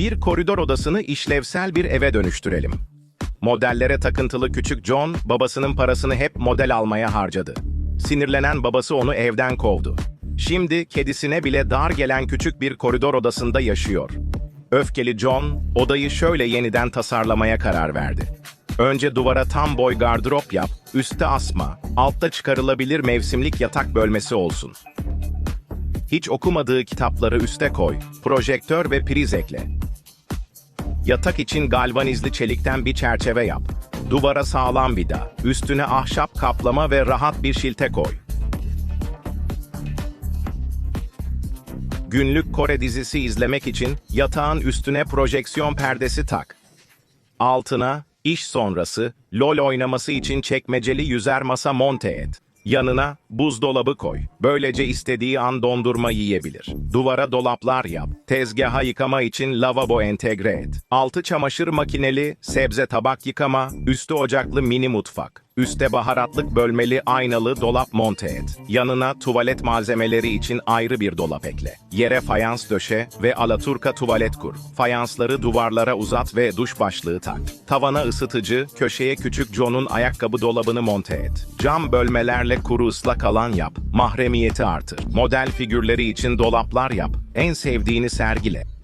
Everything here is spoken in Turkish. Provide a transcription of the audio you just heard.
Bir koridor odasını işlevsel bir eve dönüştürelim. Modellere takıntılı küçük John, babasının parasını hep model almaya harcadı. Sinirlenen babası onu evden kovdu. Şimdi kedisine bile dar gelen küçük bir koridor odasında yaşıyor. Öfkeli John, odayı şöyle yeniden tasarlamaya karar verdi. Önce duvara tam boy gardırop yap, üstte asma, altta çıkarılabilir mevsimlik yatak bölmesi olsun. Hiç okumadığı kitapları üste koy, projektör ve priz ekle. Yatak için galvanizli çelikten bir çerçeve yap. Duvara sağlam vida, üstüne ahşap kaplama ve rahat bir şilte koy. Günlük Kore dizisi izlemek için yatağın üstüne projeksiyon perdesi tak. Altına, iş sonrası, LOL oynaması için çekmeceli yüzer masa monte et. Yanına buzdolabı koy. Böylece istediği an dondurma yiyebilir. Duvara dolaplar yap. Tezgaha yıkama için lavabo entegre et. Altı çamaşır makineli, sebze tabak yıkama, üstü ocaklı mini mutfak. Üste baharatlık bölmeli aynalı dolap monte et. Yanına tuvalet malzemeleri için ayrı bir dolap ekle. Yere fayans döşe ve alaturka tuvalet kur. Fayansları duvarlara uzat ve duş başlığı tak. Tavana ısıtıcı, köşeye küçük John'un ayakkabı dolabını monte et. Cam bölmelerle kuru ıslak alan yap. Mahremiyeti artır. Model figürleri için dolaplar yap. En sevdiğini sergile.